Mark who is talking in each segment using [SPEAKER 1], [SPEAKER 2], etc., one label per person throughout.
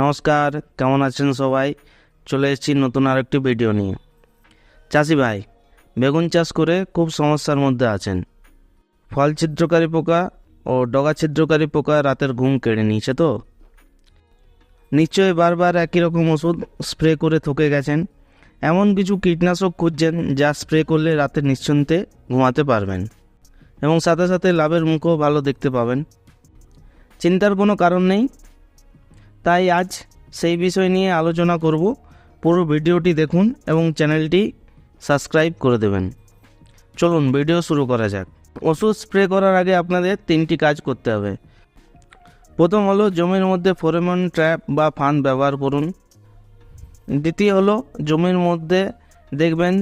[SPEAKER 1] নমস্কার, কেমন আছেন সবাই? চলে এসেছি নতুন আরেকটি ভিডিও নিয়ে। চাষি ভাই, বেগুন চাষ করে খুব সমস্যার মধ্যে আছেন। ফল ছিদ্রকারী পোকা ও ডগা ছিদ্রকারী পোকা রাতের ঘুম কেড়ে নিয়েছে তো? নিশ্চয়ই বারবার একই রকম ওষুধ স্প্রে করে থকে গেছেন। এমন কিছু কীটনাশক খুঁজছেন যা স্প্রে করলে রাতে নিশ্চিন্তে ঘুমাতে পারবেন এবং সাথে সাথে লাভের মুখও ভালো দেখতে পাবেন। চিন্তার কোনো কারণ নেই। তাই আজ সেই বিষয় নিয়ে আলোচনা করব। পুরো ভিডিওটি দেখুন এবং চ্যানেলটি সাবস্ক্রাইব করে দেবেন। চলুন ভিডিও শুরু করা যাক। ওষুধ স্প্রে করার আগে আপনাদের তিনটি কাজ করতে হবে। প্রথম হলো জমির মধ্যে ফোরেমন ট্র্যাপ বা ফান ব্যবহার করুন। দ্বিতীয় হলো জমির মধ্যে দেখবেন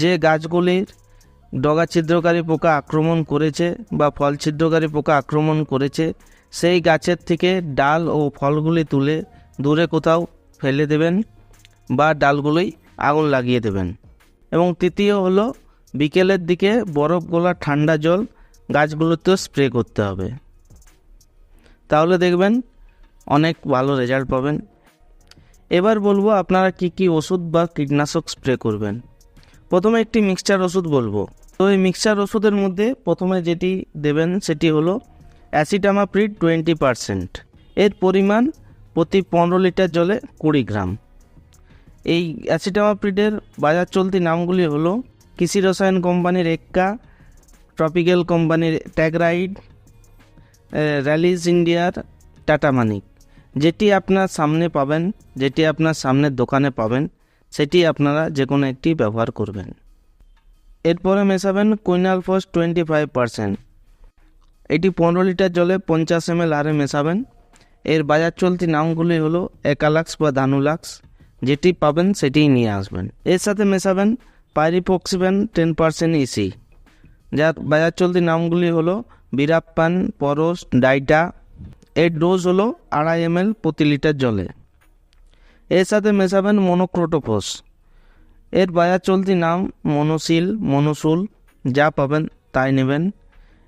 [SPEAKER 1] যে গাছগুলির ডগা ছিদ্রকারী পোকা আক্রমণ করেছে বা ফল ছিদ্রকারী পোকা আক্রমণ করেছে। সেই গাছের থেকে ডাল ও ফলগুলি তুলে দূরে কোথাও ফেলে দেবেন বা ডালগুলোই আগুন লাগিয়ে দেবেন। এবং তৃতীয় হলো, বিকেলের দিকে বরফ গোলা ঠান্ডা জল গাছগুলোতেও স্প্রে করতে হবে। তাহলে দেখবেন অনেক ভালো রেজাল্ট পাবেন। এবার বলব, আপনারা কি কি ওষুধ বা কীটনাশক স্প্রে করবেন? প্রথমে একটি মিক্সচার ওষুধ বলব। তো এই মিক্সচার ওষুধের মধ্যে প্রথমে যেটি দেবেন সেটি হলো অ্যাসিটামাপ্রিড টোয়েন্টি পারসেন্ট। এর পরিমাণ প্রতি পনেরো লিটার জলে কুড়ি গ্রাম। এই অ্যাসিটামাপ্রিডের বাজার চলতি নামগুলি হলো কৃষি রসায়ন কোম্পানির এক্কা ট্রপিক্যাল কোম্পানির ট্যাগরাইড র্যালিস ইন্ডিয়ার টাটা মানিক। যেটি আপনার সামনে পাবেন, যেটি আপনার সামনের দোকানে পাবেন, সেটি আপনারা যে কোনো একটি ব্যবহার করবেন। এরপরে মেশাবেন quinalphos twenty five percent. এটি পনেরো লিটার জলে পঞ্চাশ এম এল আরে মেশাবেন। এর বাজার চলতি নামগুলি হলো একালাক্স বা দানুলাক্স। যেটি পাবেন সেটিই নিয়ে আসবেন। এর সাথে মেশাবেন পাইরিপক্সিবেন টেন পার্সেন্ট ইসি যার বাজার চলতি নামগুলি হলো বিরাপ্পান, পরশ, ডাইটা। এর ডোজ হলো আড়াই এম এল প্রতি লিটার জলে। এর সাথে মেশাবেন মনোক্রোটোফোস। এর বাজার চলতি নাম মনোসিল, মনোসুল। যা পাবেন তাই নেবেন।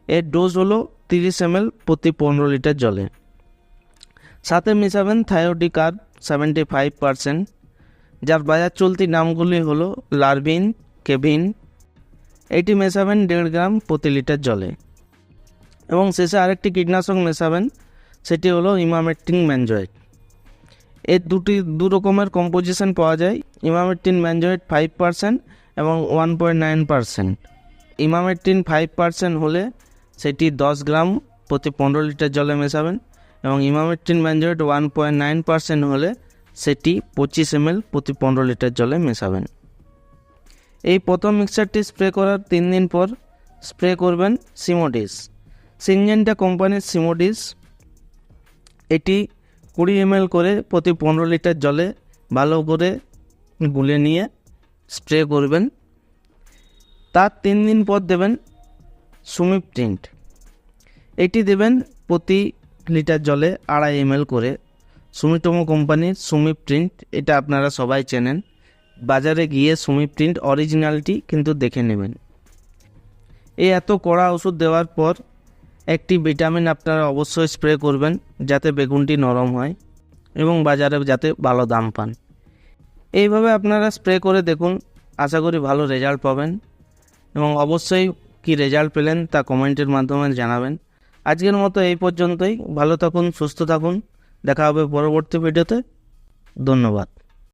[SPEAKER 1] এর ডোজ হলো তিরিশ এম প্রতি পনেরো লিটার জলে। সাথে মিশাবেন মেশাবেন থায়োডিকার সেভেন্টি ফাইভ পারসেন্ট, যার বাজার চলতি নামগুলি হলো লারবিন, কেভিন। এটি মেশাবেন দেড় গ্রাম প্রতি লিটার জলে। এবং শেষে আরেকটি কীটনাশক মেশাবেন, সেটি হলো ইমামেট্টিন ম্যানজয়েড এর দুটি, দু রকমের কম্পোজিশন পাওয়া যায় ইমামেট্টিন ম্যানজয়েড ফাইভ পারসেন্ট এবং one point nine percent emamectin five percent হলে সেটি দশ গ্রাম প্রতি পনেরো লিটার জলে মেশাবেন এবং emamectin benzoate one point nine percent হলে সেটি পঁচিশ এম প্রতি পনেরো লিটার জলে মেশাবেন। এই প্রথম মিক্সারটি স্প্রে করার তিন দিন পর স্প্রে করবেন সিমোডিস সিনজেন্টা কোম্পানির সিমোডিস এটি কুড়ি এম করে প্রতি পনেরো লিটার জলে ভালো করে গুলে নিয়ে স্প্রে করবেন। তার তিন দিন পর দেবেন সুমিপ টিন্ট। এটি দেবেন প্রতি লিটার জলে আড়াই এম করে। সুমিটোমো কোম্পানির সুমিপ প্রিন্ট এটা আপনারা সবাই চেনেন। বাজারে গিয়ে সুমিপ প্রিন্ট অরিজিনালটি কিন্তু দেখে নেবেন। এই এত কড়া ওষুধ দেওয়ার পর একটি ভিটামিন আপনারা অবশ্যই স্প্রে করবেন যাতে বেগুনটি নরম হয় এবং বাজারে যাতে ভালো দাম পান। এইভাবে আপনারা স্প্রে করে দেখুন। আশা করি ভালো রেজাল্ট পাবেন এবং অবশ্যই কি রেজাল্ট পেলেন তা কমেন্টের মাধ্যমে জানাবেন। আজকের মতো এই পর্যন্তই। ভালো থাকুন, সুস্থ থাকুন। দেখা হবে পরবর্তী ভিডিওতে ধন্যবাদ।